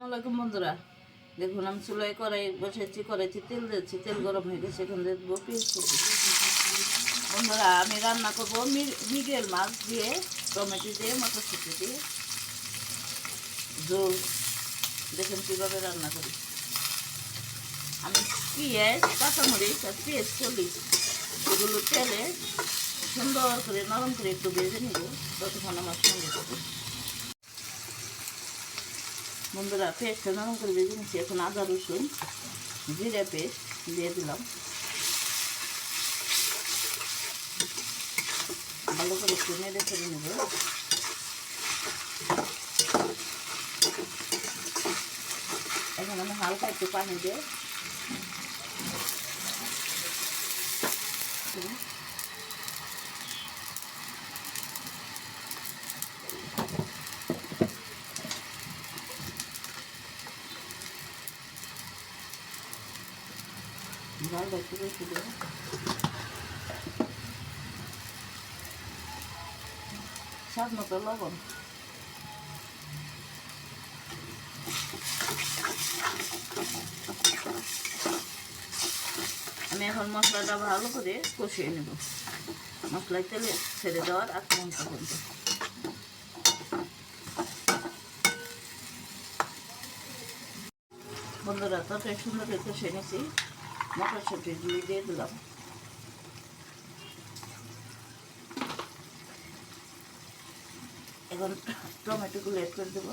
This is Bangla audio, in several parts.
আসসালামাইকুম বন্ধুরা। দেখুন, আমি চুলায় কড়াই বসেছি কড়াইছি তেল দিচ্ছি, তেল গরম হয়ে গেছে, এখন দেবো পেঁয়াজ কুচি। বন্ধুরা, আমি রান্না করব মিগেল মাছ দিয়ে, টমেটো দিয়ে, মটরশুঁটি দিয়ে। ঝোল দেখুন কীভাবে রান্না করি। আমি পেঁয়াজ, কাঁচামরিচ আর পেঁয়াজ চলি এগুলো তেলে সুন্দর করে নরম করে একটু ভেজে নিব, ততক্ষণ আমার সঙ্গে বন্ধুরা পেস্টটা নরম করে ভেজে নিচ্ছি। এখন আদা, রসুন, জিরে পেস্ট দিয়ে দিলাম। ভালো করে একটু নেড়ে ফেলে নেব। এখন আমি হালকা একটু পানি দিয়ে মতো লবণ আমি এখন মশলাটা ভালো করে কষিয়ে নেব। মশলায় তেলে ছেড়ে দেওয়ার আগ পর্যন্ত পর্যন্ত। বন্ধুরা, ততই সুন্দর কষিয়ে নিয়েছি মটরশুঁটি দিয়ে দিলাম এখন টমেটোগুলো এড করে দেবো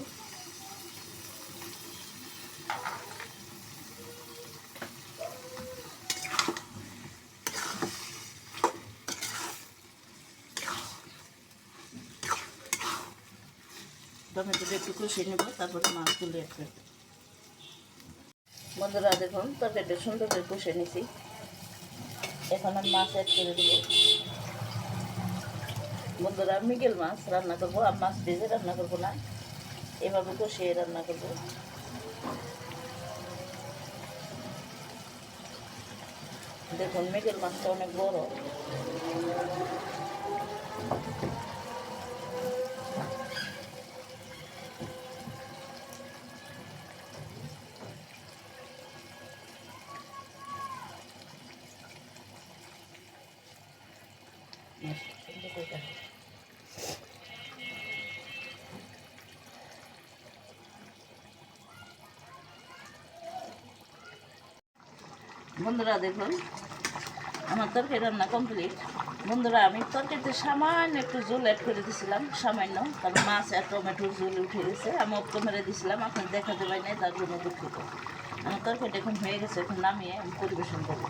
টমেটোটা একটু কষিয়ে নেব তারপরে মাছগুলো এড করে দেবো বন্ধুরা, দেখুন, তরকারিটা সুন্দর করে কষে নিছি। এখন আমি মাছ অ্যাড করে দেবো। বন্ধুরা, মিগেল মাছ রান্না করব, আর মাছ ভেজে রান্না করব না, এভাবে কষিয়ে রান্না করব। দেখুন, মিগেল মাছটা অনেক বড়। বন্ধুরা দেখুন, আমার তরকারি রান্না কমপ্লিট বন্ধুরা, আমি তরকারিতে সামান্য একটু জল অ্যাড করে দিয়েছিলাম সামান্য, কারণ মাছ আর টমেটোর জল উঠে গেছে। আমি অপ্ত মেরে দিয়েছিলাম আপনার দেখাতে পাই নাই, তার জন্য দুঃখিত। আমার তরকারিটা এখন হয়ে গেছে, এখন নামিয়ে আমি পরিবেশন করব।